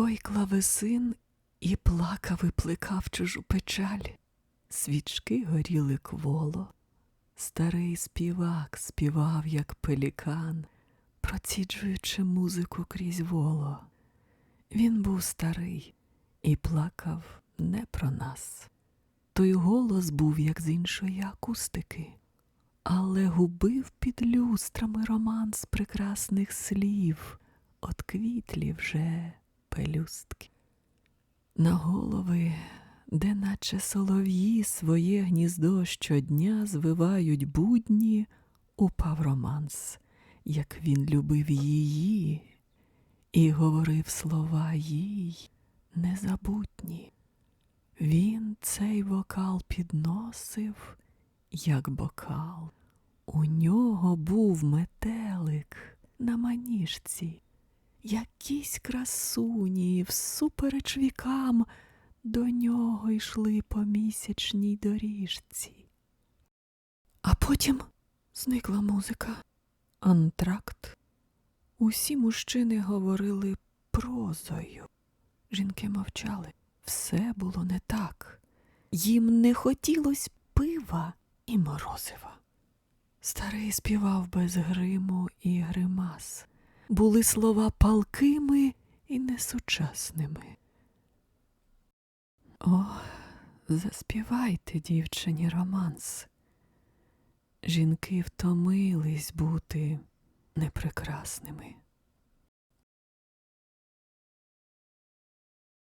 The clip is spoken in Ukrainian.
Той клавесин і плакав і плекав чужу печаль. Свічки горіли кволо. Старий співак співав, як пелікан, проціджуючи музику крізь воло. Він був старий і плакав не про нас. Той голос був, як з іншої акустики, але губив під люстрами романс прекрасних слів, от квітлі вже пелюстки. На голови, де наче солов'ї своє гніздо щодня звивають будні, упав романс, як він любив її, і говорив слова їй незабутні. Він цей вокал підносив, як бокал. У нього був метелик на маніжці. Якісь красуні всупереч вікам до нього йшли по місячній доріжці. А потім зникла музика, антракт. Усі мужчини говорили прозою. Жінки мовчали. Все було не так. Їм не хотілось пива і морозива. Старий співав без гриму і гримас. Були слова палкими і несучасними. О, заспівайте, дівчині, романс. Жінки втомились бути непрекрасними.